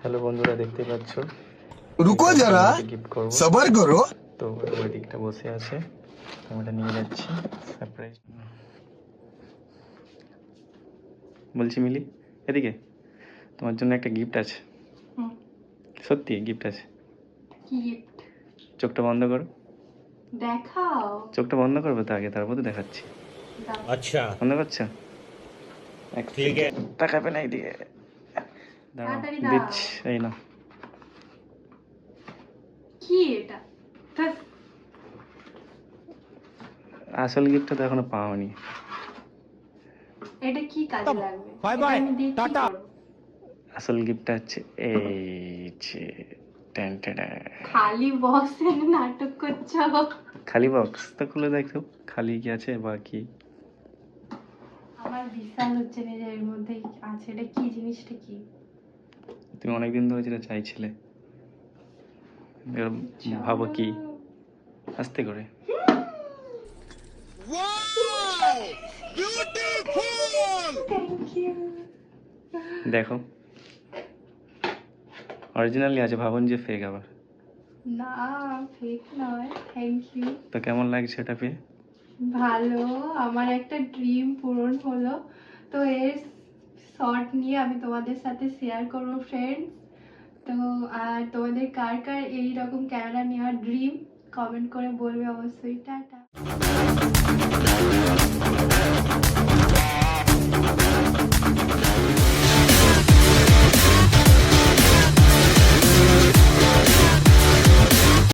Hello বন্ধুরা দেখতে পাচ্ছ? রুকো যারা সবার করো। তো ওই দিকটা বসে আছে আমরা নিয়ে যাচ্ছি সারপ্রাইজ বলছি মিলি এদিকে তোমার জন্য একটা গিফট আছে। সত্যি গিফট আছে। চোখটা বন্ধ করো। দেখাও। চোখটা বন্ধ করবে তো আগে তারপর তো দেখাচ্ছি। আচ্ছা। বন্ধ করছ? ঠিক আছে। না এদিকে দিচ্ছি এই না কি এটা? আসল গিফটটা তো এখনও পাওনি। এটা কি কাজে লাগবে? টাটা। আসল গিফটটা হচ্ছে এই যে নাটক করছ? খালি বক্স তো খুলে দেখো খালি কি আছে বা কি? আমার বিশাল হচ্ছে না যে এর মধ্যে আছে এটা কি জিনিসটা কি? তুমি অনেকদিন ধরে যেটা চাইছিলে। ভাবো কি? আস্তে করে। দেখো। অরিজিনালি আছে ভাবুন যে ফেক আবার। না ফেক নয় থ্যাংক ইউ তো কেমন লাগছে এটা পেয়ে? ভালো আমার একটা ড্রিম পূরণ হলো। তো এর শর্ট নিয়ে আমি তোমাদের সাথে শেয়ার করব ফ্রেন্ডস তো, আর তোমাদের কার কার এইরকম ক্যামেরা নেওয়ার ড্রিম কমেন্ট করে বলবে অবশ্যই। টাটা।